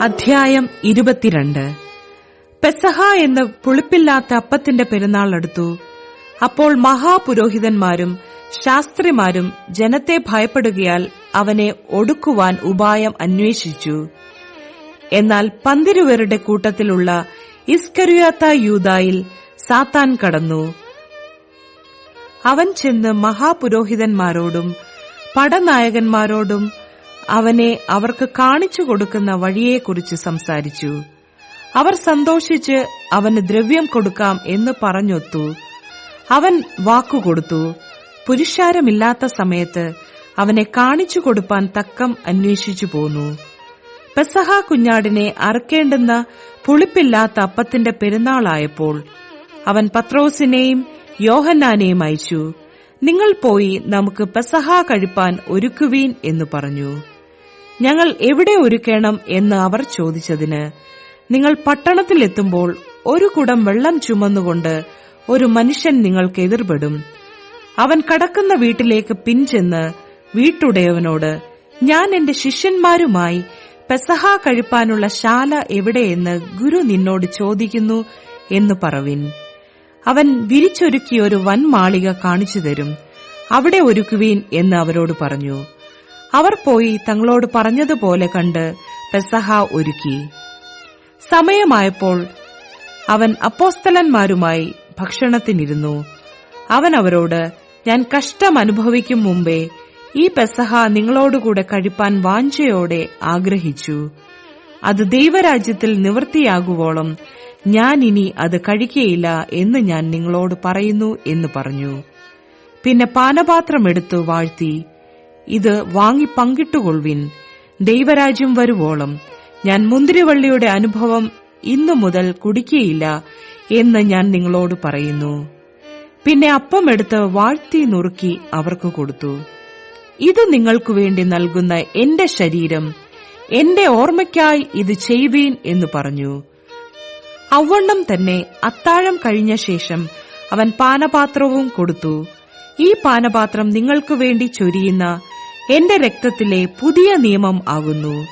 അധ്യായം ഇരുപത്തിരണ്ട്. പെസഹ എന്ന പുളിപ്പില്ലാത്ത അപ്പത്തിന്റെ പെരുന്നാൾ അടുത്തു. അപ്പോൾ മഹാപുരോഹിതന്മാരും ശാസ്ത്രിമാരും ജനത്തെ ഭയപ്പെടുകയാൽ അവനെ ഒടുക്കുവാൻ ഉപായം അന്വേഷിച്ചു. എന്നാൽ പന്തിരുവരുടെ കൂട്ടത്തിലുള്ള ഇസ്കരുയാത്ത യൂതായിൽ സാത്താൻ കടന്നു. അവൻ ചെന്ന് മഹാപുരോഹിതന്മാരോടും പടനായകന്മാരോടും അവനെ അവർക്ക് കാണിച്ചു കൊടുക്കുന്ന വഴിയെക്കുറിച്ച് സംസാരിച്ചു. അവർ സന്തോഷിച്ച് അവന് ദ്രവ്യം കൊടുക്കാം എന്ന് പറഞ്ഞൊത്തു. അവൻ വാക്കുകൊടുത്തു പുരുഷാരമില്ലാത്ത സമയത്ത് അവനെ കാണിച്ചു കൊടുപ്പാൻ തക്കം അന്വേഷിച്ചു പോന്നു. പെസഹ കുഞ്ഞാടിനെ അറക്കേണ്ടുന്ന പുളിപ്പില്ലാത്ത അപ്പത്തിന്റെ പെരുന്നാളായപ്പോൾ അവൻ പത്രോസിനെയും യോഹന്നാനെയും അയച്ചു. നിങ്ങൾ പോയി നമുക്ക് പെസഹ കഴിപ്പാൻ ഒരുക്കുവീൻ എന്ന് പറഞ്ഞു. ഞങ്ങൾ എവിടെ ഒരുക്കണം എന്ന് അവർ ചോദിച്ചതിന് നിങ്ങൾ പട്ടണത്തിലെത്തുമ്പോൾ ഒരു കുടം വെള്ളം ചുമന്നുകൊണ്ട് ഒരു മനുഷ്യൻ നിങ്ങൾക്ക് എതിർപെടും അവൻ കടക്കുന്ന വീട്ടിലേക്ക് പിൻചെന്ന് വീട്ടുടയവനോട് ഞാൻ എന്റെ ശിഷ്യന്മാരുമായി പെസഹ കഴിപ്പാനുള്ള ശാല എവിടെയെന്ന് ഗുരു നിന്നോട് ചോദിക്കുന്നു എന്ന് പറവിൻ. അവൻ വിരിച്ചൊരുക്കിയ ഒരു വൻ മാളിക കാണിച്ചു തരും അവിടെ ഒരുക്കുവീൻ എന്ന് അവരോട് പറഞ്ഞു. അവർ പോയി തങ്ങളോട് പറഞ്ഞതുപോലെ കണ്ട് പെസഹ ഒരുക്കി. സമയമായപ്പോൾ അവൻ അപ്പോസ്തലന്മാരുമായി ഭക്ഷണത്തിനിരുന്നു. അവൻ അവരോട് ഞാൻ കഷ്ടം അനുഭവിക്കും മുമ്പേ ഈ പെസഹ നിങ്ങളോടുകൂടെ കഴിപ്പാൻ വാഞ്ചയോടെ ആഗ്രഹിച്ചു. അത് ദൈവരാജ്യത്തിൽ നിവൃത്തിയാകുവോളം ഞാൻ ഇനി അത് കഴിക്കയില്ല എന്ന് ഞാൻ നിങ്ങളോട് പറയുന്നു എന്ന് പറഞ്ഞു. പിന്നെ പാനപാത്രമെടുത്തു വാഴ്ത്തി. ഇത് വാങ്ങി പങ്കിട്ടുകൊള്ളുവിൻ. ദൈവരാജ്യം വരുവോളം. ഞാൻ മുന്തിരിവള്ളിയുടെ അനുഭവം ഇന്നു മുതൽ കുടിക്കുകയില്ല എന്ന് ഞാൻ നിങ്ങളോട് പറയുന്നു. പിന്നെ അപ്പം എടുത്ത് വാഴ്ത്തി നുറുക്കി അവർക്ക് കൊടുത്തു. ഇത് നിങ്ങൾക്കു വേണ്ടി നൽകുന്ന എന്റെ ശരീരം എന്റെ ഓർമ്മയ്ക്കായി ഇത് ചെയ്യുവീൻ എന്ന് പറഞ്ഞു. അവണ്ണം തന്നെ അത്താഴം കഴിഞ്ഞ ശേഷം അവൻ പാനപാത്രവും കൊടുത്തു. ഈ പാനപാത്രം നിങ്ങൾക്കു വേണ്ടി ചൊരിയുന്ന എന്റെ രക്തത്തിലെ പുതിയ നിയമം ആകുന്നു.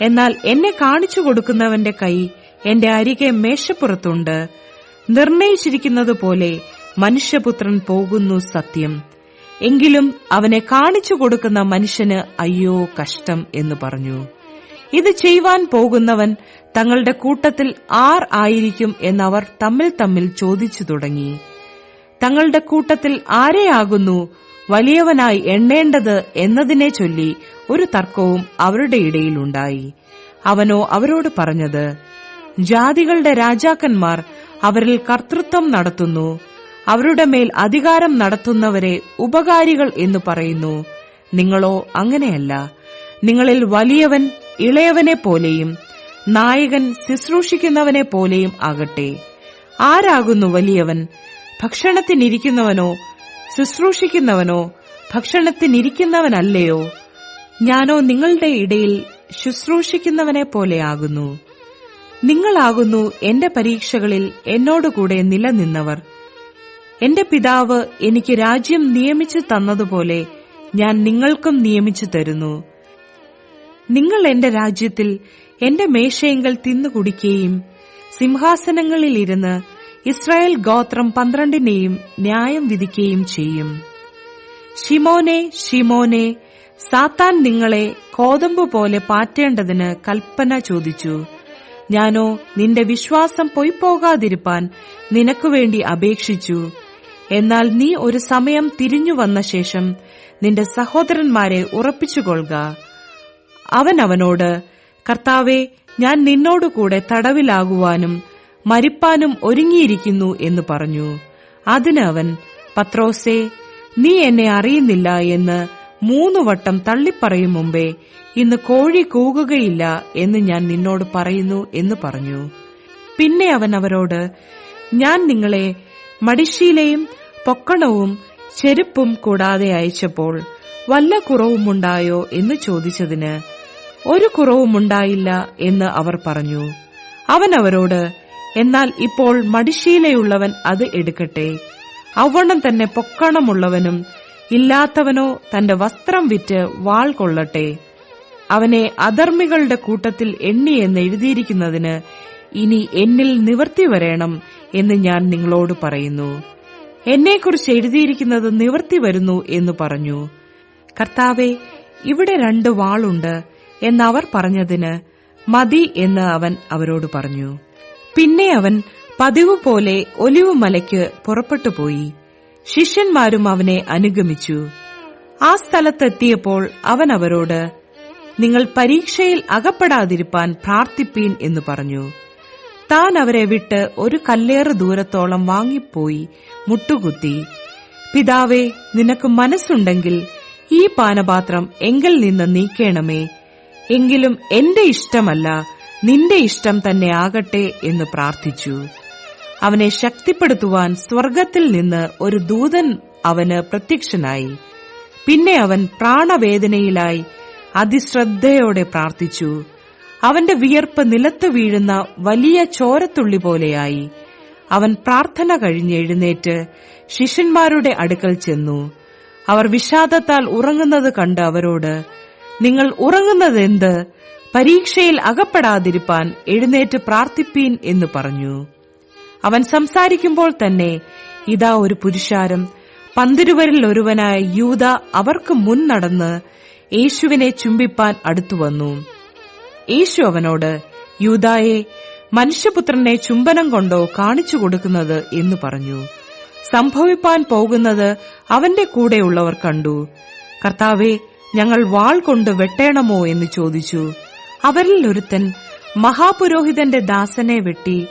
എന്നാൽ എന്നെ കാണിച്ചു കൊടുക്കുന്നവന്റെ കൈ എന്റെ അരികെ മേശപ്പുറത്തുണ്ട്. നിർണയിച്ചിരിക്കുന്നതുപോലെ മനുഷ്യപുത്രൻ പോകുന്നു സത്യം. എങ്കിലും അവനെ കാണിച്ചു കൊടുക്കുന്ന മനുഷ്യന് അയ്യോ കഷ്ടം എന്ന് പറഞ്ഞു. ഇത് ചെയ്യുവാൻ പോകുന്നവൻ തങ്ങളുടെ കൂട്ടത്തിൽ ആർ ആയിരിക്കും എന്നവർ തമ്മിൽ തമ്മിൽ ചോദിച്ചു തുടങ്ങി. തങ്ങളുടെ കൂട്ടത്തിൽ ആരെയാകുന്നു വലിയവനായി എണ്ണേണ്ടത് എന്നതിനെ ചൊല്ലി ഒരു തർക്കവും അവരുടെ ഇടയിലുണ്ടായി. അവനോ അവരോട് പറഞ്ഞത് ജാതികളുടെ രാജാക്കന്മാർ അവരിൽ കർത്തൃത്വം നടത്തുന്നു. അവരുടെ മേൽ അധികാരം നടത്തുന്നവരെ ഉപകാരികൾ എന്ന് പറയുന്നു. നിങ്ങളോ അങ്ങനെയല്ല. നിങ്ങളിൽ വലിയവൻ ഇളയവനെ പോലെയും നായകൻ ശുശ്രൂഷിക്കുന്നവനെ പോലെയും ആകട്ടെ. ആരാകുന്നു വലിയവൻ? ഭക്ഷണത്തിനിരിക്കുന്നവനോ ശുശ്രൂഷിക്കുന്നവനോ ഭക്ഷണത്തിനിരിക്കുന്നവനല്ലയോ? ഞാനോ നിങ്ങളുടെ ഇടയിൽ ശുശ്രൂഷിക്കുന്നവനെ പോലെയാകുന്നു നിങ്ങളാകുന്നു എന്റെ പരീക്ഷകളിൽ എന്നോടുകൂടെ നിലനിന്നവർ. എന്റെ പിതാവ് എനിക്ക് രാജ്യം നിയമിച്ചു തന്നതുപോലെ ഞാൻ നിങ്ങൾക്കും നിയമിച്ചു തരുന്നു. നിങ്ങൾ എന്റെ രാജ്യത്തിൽ എന്റെ മേശയെങ്കിൽ തിന്നുകുടിക്കുകയും സിംഹാസനങ്ങളിലിരുന്ന് ഇസ്രായേൽ ഗോത്രം പന്ത്രണ്ടിനെയും ന്യായം വിധിക്കുകയും ചെയ്യും. ഷിമോനെ ഷിമോനെ സാത്താൻ നിങ്ങളെ കോതമ്പ് പോലെ പാറ്റേണ്ടതിന് കൽപ്പന ചോദിച്ചു. ഞാനോ നിന്റെ വിശ്വാസം പൊയ്പോകാതിരിപ്പാൻ നിനക്കുവേണ്ടി അപേക്ഷിച്ചു. എന്നാൽ നീ ഒരു സമയം തിരിഞ്ഞു വന്ന ശേഷം നിന്റെ സഹോദരന്മാരെ ഉറപ്പിച്ചുകൊള്ളുക. അവൻ അവനോട് കർത്താവെ ഞാൻ നിന്നോടുകൂടെ തടവിലാകുവാനും മരിപ്പാനും ഒരുങ്ങിയിരിക്കുന്നു എന്ന് പറഞ്ഞു. അതിന് അവൻ പത്രോസേ നീ എന്നെ അറിയുന്നില്ല എന്ന് മൂന്നു വട്ടം തള്ളിപ്പറയും മുമ്പേ ഇന്ന് കോഴി കൂകുകയില്ല എന്ന് ഞാൻ നിന്നോട് പറയുന്നു എന്ന് പറഞ്ഞു. പിന്നെ അവൻ അവരോട് ഞാൻ നിങ്ങളെ മടിശീലയും പൊക്കണവും ചെരുപ്പും കൂടാതെ അയച്ചപ്പോൾ വല്ല കുറവുമുണ്ടായോ എന്ന് ചോദിച്ചതിന് ഒരു കുറവുമുണ്ടായില്ല എന്ന് അവർ പറഞ്ഞു. അവൻ അവരോട് എന്നാൽ ഇപ്പോൾ മടിശീലയുള്ളവൻ അത് എടുക്കട്ടെ. അവണ്ണം തന്നെ പൊക്കണമുള്ളവനും ഇല്ലാത്തവനോ തന്റെ വസ്ത്രം വിറ്റ് വാൾ കൊള്ളട്ടെ. അവനെ അധർമ്മികളുടെ കൂട്ടത്തിൽ എണ്ണി എന്ന് എഴുതിയിരിക്കുന്നതിന് ഇനി എന്നിൽ നിവർത്തി വരേണം എന്ന് ഞാൻ നിങ്ങളോട് പറയുന്നു. എന്നെക്കുറിച്ച് എഴുതിയിരിക്കുന്നത് നിവർത്തി വരുന്നു എന്ന് പറഞ്ഞു. കർത്താവെ ഇവിടെ രണ്ട് വാളുണ്ട് എന്നവർ പറഞ്ഞതിന് മതി എന്ന് അവൻ അവരോട് പറഞ്ഞു. പിന്നെ അവൻ പതിവ് പോലെ ഒലിവ് മലയ്ക്ക് പുറപ്പെട്ടുപോയി ശിഷ്യന്മാരും അവനെ അനുഗമിച്ചു. ആ സ്ഥലത്തെത്തിയപ്പോൾ അവൻ അവരോട് നിങ്ങൾ പരീക്ഷയിൽ അകപ്പെടാതിരിപ്പാൻ പ്രാർത്ഥിപ്പീൻ എന്ന് പറഞ്ഞു. താൻ അവരെ വിട്ട് ഒരു കല്ലേറ് ദൂരത്തോളം വാങ്ങിപ്പോയി മുട്ടുകുത്തി. പിതാവേ നിനക്ക് മനസ്സുണ്ടെങ്കിൽ ഈ പാനപാത്രം എങ്കിൽ നിന്ന് നീക്കേണമേ. എങ്കിലും എന്റെ ഇഷ്ടമല്ല. നിന്റെ ഇഷ്ടം തന്നെ ആകട്ടെ എന്ന് പ്രാർത്ഥിച്ചു. അവനെ ശക്തിപ്പെടുത്തുവാൻ സ്വർഗത്തിൽ നിന്ന് ഒരു ദൂതൻ അവന് പ്രത്യക്ഷനായി. പിന്നെ അവൻ പ്രാണവേദനയിലായി അതിശ്രദ്ധയോടെ പ്രാർത്ഥിച്ചു. അവന്റെ വിയർപ്പ് നിലത്ത് വീഴുന്ന വലിയ ചോരത്തുള്ളി പോലെയായി. അവൻ പ്രാർത്ഥന കഴിഞ്ഞ് എഴുന്നേറ്റ് ശിഷ്യന്മാരുടെ അടുക്കൽ ചെന്നു. അവർ വിഷാദത്താൽ ഉറങ്ങുന്നത് കണ്ട് അവരോട് നിങ്ങൾ ഉറങ്ങുന്നതെന്ത്? പരീക്ഷയിൽ അകപ്പെടാതിരിപ്പാൻ എഴുന്നേറ്റ് പ്രാർത്ഥിപ്പീൻ എന്ന് പറഞ്ഞു. അവൻ സംസാരിക്കുമ്പോൾ തന്നെ ഇതാ ഒരു പുരുഷാരം. പന്തിരുവരിൽ ഒരുവനായ യൂത അവർക്ക് മുൻ നടന്ന് യേശുവിനെ ചുംബിപ്പാൻ അടുത്തുവന്നു യേശു അവനോട് യൂതായെ മനുഷ്യപുത്രനെ ചുംബനം കൊണ്ടോ കാണിച്ചു കൊടുക്കുന്നത് എന്ന് പറഞ്ഞു. സംഭവിപ്പാൻ പോകുന്നത് അവന്റെ കൂടെയുള്ളവർ കണ്ടു. കർത്താവെ ഞങ്ങൾ വാൾ കൊണ്ട് വെട്ടേണമോ? എന്ന് ചോദിച്ചു. അവരിൽ ഒരുത്തൻ മഹാപുരോഹിതന്റെ ദാസനെ വെട്ടി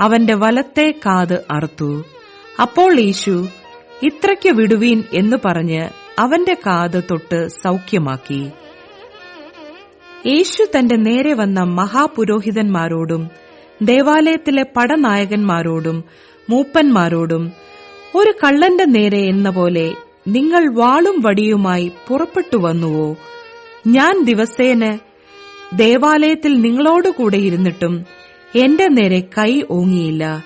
അവന്റെ വലത്തെ കാത് അറുത്തു. അപ്പോൾ യേശു ഇത്രയ്ക്ക് വിടുവീൻ എന്ന് പറഞ്ഞ് അവന്റെ കാത് തൊട്ട് സൗഖ്യമാക്കി. യേശു തന്റെ നേരെ വന്ന മഹാപുരോഹിതന്മാരോടും ദേവാലയത്തിലെ പടനായകന്മാരോടും മൂപ്പന്മാരോടും ഒരു കള്ളന്റെ നേരെ എന്ന പോലെ നിങ്ങൾ വാളും വടിയുമായി പുറപ്പെട്ടു വന്നുവോ? ഞാൻ ദിവസേന ദേവാലയത്തിൽ നിങ്ങളോടുകൂടെ ഇരുന്നിട്ടും എന്റെ നേരെ കൈ ഓങ്ങിയില്ല.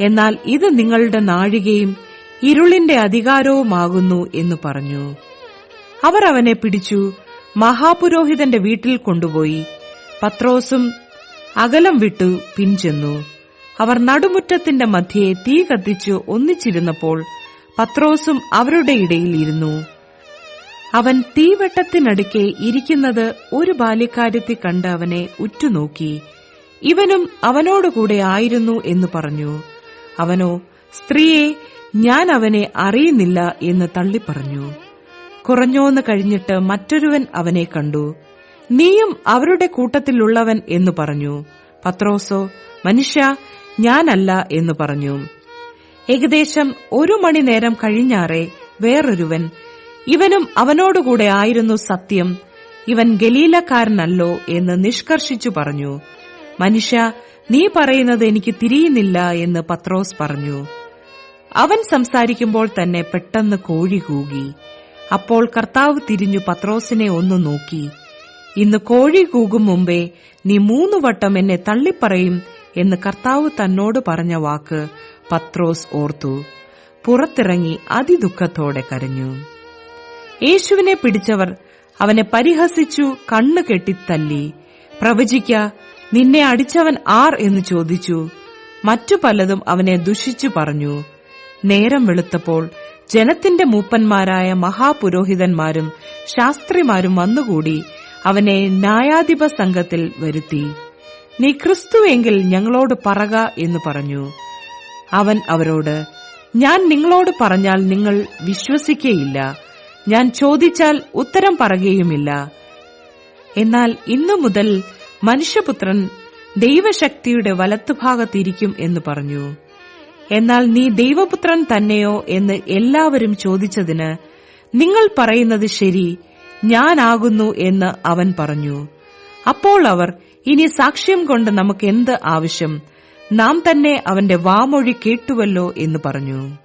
എന്നാൽ ഇത് നിങ്ങളുടെ നാഴികയും ഇരുളിന്റെ അധികാരവുമാകുന്നു എന്ന് പറഞ്ഞു. അവർ അവനെ പിടിച്ചു മഹാപുരോഹിതന്റെ വീട്ടിൽ കൊണ്ടുപോയി. പത്രോസും അകലം വിട്ടു പിൻചെന്നു. അവർ നടുമുറ്റത്തിന്റെ മധ്യയെ തീ കത്തിച്ചു ഒന്നിച്ചിരുന്നപ്പോൾ പത്രോസും അവരുടെ ഇടയിൽ ഇരുന്നു. അവൻ തീവെട്ടത്തിനടുക്കെ ഇരിക്കുന്നത് ഒരു ബാല്യക്കാരത്തി കണ്ട് അവനെ ഉറ്റുനോക്കി. ഇവനും അവനോടുകൂടെ ആയിരുന്നു എന്ന് പറഞ്ഞു. അവനോ സ്ത്രീയെ ഞാൻ അവനെ അറിയുന്നില്ല എന്ന് തള്ളിപ്പറഞ്ഞു. കുറഞ്ഞോന്ന് കഴിഞ്ഞിട്ട് മറ്റൊരുവൻ അവനെ കണ്ടു. നീയും അവരുടെ കൂട്ടത്തിലുള്ളവൻ എന്ന് പറഞ്ഞു. പത്രോസോ മനുഷ്യ ഞാനല്ല എന്ന് പറഞ്ഞു. ഏകദേശം ഒരു മണി നേരം കഴിഞ്ഞാറെ വേറൊരുവൻ ഇവനും അവനോടുകൂടെ ആയിരുന്നു സത്യം. ഇവൻ ഗലീലക്കാരനല്ലോ എന്ന് നിഷ്കർഷിച്ചു പറഞ്ഞു. മനുഷ്യ നീ പറയുന്നത് എനിക്ക് തിരിയുന്നില്ല എന്ന് പത്രോസ് പറഞ്ഞു. അവൻ സംസാരിക്കുമ്പോൾ തന്നെ പെട്ടെന്ന് കോഴി കൂകി. അപ്പോൾ കർത്താവ് തിരിഞ്ഞു പത്രോസിനെ ഒന്ന് നോക്കി. ഇന്ന് കോഴി കൂകും മുമ്പേ നീ മൂന്നു വട്ടം എന്നെ തള്ളിപ്പറയും എന്ന് കർത്താവ് തന്നോട് പറഞ്ഞ വാക്ക് പത്രോസ് ഓർത്തു. പുറത്തിറങ്ങി അതിദുഃഖത്തോടെ കരഞ്ഞു. യേശുവിനെ പിടിച്ചവർ അവനെ പരിഹസിച്ചു കണ്ണു കെട്ടിത്തല്ലി. പ്രവചിക്ക നിന്നെ അടിച്ചവൻ ആർ എന്ന് ചോദിച്ചു. മറ്റു പലതും അവനെ ദുഷിച്ചു പറഞ്ഞു. നേരം വെളുത്തപ്പോൾ ജനത്തിന്റെ മൂപ്പന്മാരായ മഹാപുരോഹിതന്മാരും ശാസ്ത്രിമാരും വന്നുകൂടി അവനെ ന്യായാധിപ സംഘത്തിൽ വരുത്തി. നീ ക്രിസ്തുവെങ്കിൽ ഞങ്ങളോട് പറക എന്ന് പറഞ്ഞു. അവൻ അവരോട് ഞാൻ നിങ്ങളോട് പറഞ്ഞാൽ നിങ്ങൾ വിശ്വസിക്കയില്ല. ഞാൻ ചോദിച്ചാൽ ഉത്തരം പറയുകയുമില്ല. എന്നാൽ ഇന്നു മുതൽ മനുഷ്യപുത്രൻ ദൈവശക്തിയുടെ വലത്തുഭാഗത്തിരിക്കും എന്ന് പറഞ്ഞു. എന്നാൽ നീ ദൈവപുത്രൻ തന്നെയോ എന്ന് എല്ലാവരും ചോദിച്ചതിന് നിങ്ങൾ പറയുന്നത് ശരി ഞാനാകുന്നു എന്ന് അവൻ പറഞ്ഞു. അപ്പോൾ അവർ ഇനി സാക്ഷ്യം കൊണ്ട് നമുക്ക് എന്ത് ആവശ്യം? നാം തന്നെ അവന്റെ വാമൊഴി കേട്ടുവല്ലോ എന്ന് പറഞ്ഞു.